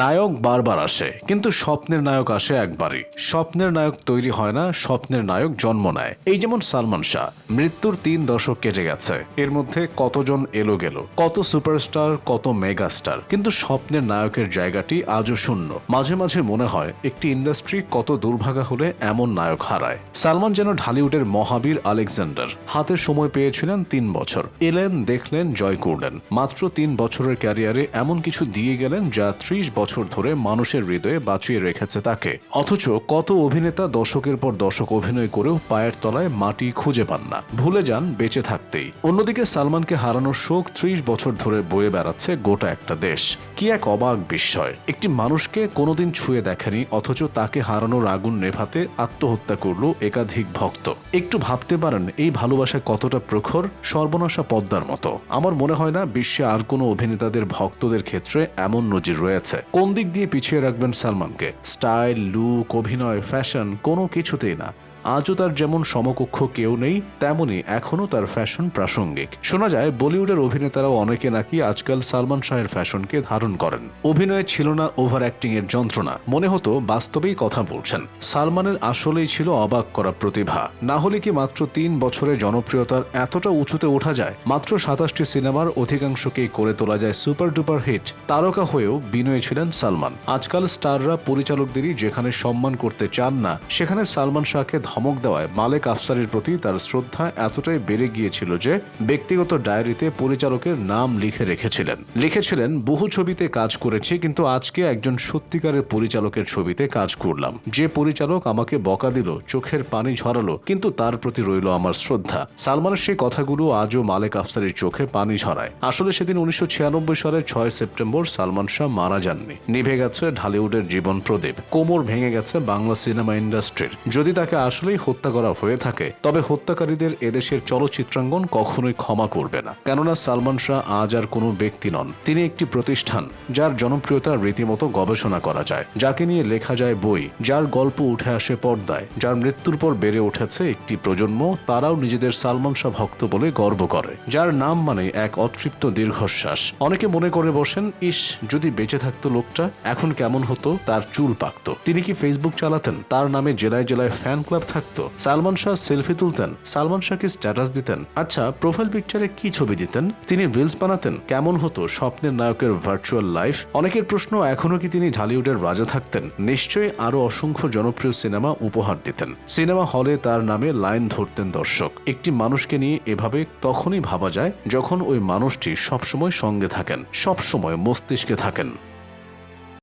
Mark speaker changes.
Speaker 1: নায়ক বারবার আসে, কিন্তু স্বপ্নের নায়ক আসে একবারই। স্বপ্নের নায়ক তৈরি হয় না, স্বপ্নের নায়ক জন্ম নেয়। এই যেমন সালমান শাহ, মৃত্যুর তিন দশক কেটে গেছে। এর মধ্যে কতজন এলো গেল, কত সুপারস্টার, কত মেগা স্টার কিন্তু স্বপ্নের নায়কের জায়গাটি আজও শূন্য। মাঝে মাঝে মনে হয়, একটি ইন্ডাস্ট্রি কত দুর্ভাগা হলে এমন নায়ক হারায়। সালমান যেন ঢালিউডের মহাবীর আলেকজান্ডার। হাতে সময় পেয়েছিলেন তিন বছর। এলেন, দেখলেন, জয় করলেন। মাত্র তিন বছরের ক্যারিয়ারে এমন কিছু দিয়ে গেলেন যা ত্রিশ বছর ধরে মানুষের হৃদয়ে বাঁচিয়ে রেখেছে তাকে। অথচ কত অভিনেতা দশকের পর দশক অভিনয় করেও পায়ের তলায় মাটি খুঁজে পান না। ভুলে যান বেঁচে থাকতেই। অন্যদিকে সালমানকে হারানোর শোক ত্রিশ বছর ধরে বয়ে বেড়াচ্ছে গোটা একটা দেশ। কি এক অবাক বিস্ময়। একটি মানুষকে কোনোদিন ছুঁয়ে দেখেনি, অথচ তাকে হারানোর আগুন নেভাতে আত্মহত্যা করল একাধিক ভক্ত। একটু ভাবতে পারেন, এই ভালোবাসা কতটা প্রখর, সর্বনাশা পদ্মার মতো। আমার মনে হয় না বিশ্বে আর কোনো অভিনেতাদের ভক্তদের ক্ষেত্রে এমন নজির রয়েছে। কোন দিক দিয়ে পিছিয়ে রাখবেন সালমানকে? স্টাইল লুক অভিনয় ফ্যাশন কোনো কিছুতেই না। আজও তার যেমন সমকক্ষ কেউ নেই, তেমনি এখনও তার ফ্যাশন প্রাসঙ্গিক। শোনা যায়, বলিউডের অভিনেতারাও অনেকে নাকি আজকাল সালমান শাহের ফ্যাশনকে ধারণ করেন। অভিনয়ে ছিল না ওভার অ্যাক্টিং এর যন্ত্রণা। মনে হতো বাস্তবেই কথা বলছেন। সালমানের আসলেই ছিল অবাক করা প্রতিভা। না হলে কি মাত্র তিন বছরে জনপ্রিয়তার এতটা উঁচুতে ওঠা যায়? মাত্র সাতাশটি সিনেমার অধিকাংশকেই করে তোলা যায় সুপার ডুপার হিট। তারকা হয়েও বিনয় ছিলেন সালমান। আজকাল স্টাররা পরিচালকদেরই যেখানে সম্মান করতে চান না, সেখানে সালমান শাহকে ধমক দেওয়ায় মালেক আফসারের প্রতি তার শ্রদ্ধা এতটাই বেড়ে গিয়েছিল যে ব্যক্তিগত ডায়েরিতে পরিচালকের নাম লিখে রেখেছিলেন। লিখেছিলেন, বহু ছবিতে কাজ করেছি, কিন্তু আজকে একজন সত্যিকারের পরিচালকের ছবিতে কাজ করলাম। যে পরিচালক আমাকে বকা দিল, চোখের পানি ঝরালো, কিন্তু তার প্রতি রইল আমার শ্রদ্ধা। সালমানের সেই কথাগুলো আজও মালেক আফসারের চোখে পানি ঝরায়। আসলে সেদিন উনিশশো ছিয়ানব্বই সালের ছয় সেপ্টেম্বর সালমান শাহ মারা যাননি। নিভে গেছে ঢালিউডের জীবন প্রদীপ। কোমর ভেঙে গেছে বাংলা সিনেমা ইন্ডাস্ট্রির। যদি তাকে আসলেই হত্যা করা হয়ে থাকে। তবে হত্যাকারীদের এদেশের চলচ্চিত্রাঙ্গন কখনোই ক্ষমা করবে না। কেননা সালমান শাহ আজ আর কোনো ব্যক্তি নন। তিনি একটি প্রতিষ্ঠান, যার জনপ্রিয়তা রীতিমতো গবেষণা করা যায়। যাকে নিয়ে লেখা যায় বই, যার গল্প উঠে আসে পর্দায়। যার মৃত্যুর পর বেড়ে উঠেছে একটি প্রজন্ম, তারাও নিজেদের সালমান শাহ ভক্ত বলে গর্ব করে। যার নাম মানে এক অতৃপ্ত দীর্ঘশ্বাস। অনেকে মনে করে বসেন, ইস, যদি বেঁচে থাকতো লোকটা, এখন কেমন হতো? তার চুল পাকত। তিনি কি ফেসবুক চালাতেন? তার নামে জেলায় জেলায় ফ্যান ক্লাব থাকতো। সালমান শাহ সেলফি তুলতেন, সালমান শাহকে স্ট্যাটাস দিতেন। আচ্ছা প্রোফাইল পিকচারে কি ছবি দিতেন? তিনি রিলস বানাতেন? কেমন হতো? স্বপ্নের নায়কের ভার্চুয়াল লাইফ অনেকের প্রশ্ন, এখনও কি তিনি ঢালিউডের রাজা থাকতেন? নিশ্চয়ই আরও অসংখ্য জনপ্রিয় সিনেমা উপহার দিতেন। সিনেমা হলে তার নামে লাইন ধরতেন দর্শক। একটি মানুষকে নিয়ে এভাবে তখনই ভাবা যায় যখন ওই মানুষটি সবসময় সঙ্গে থাকেন, সবসময় মস্তিষ্কে থাকেন।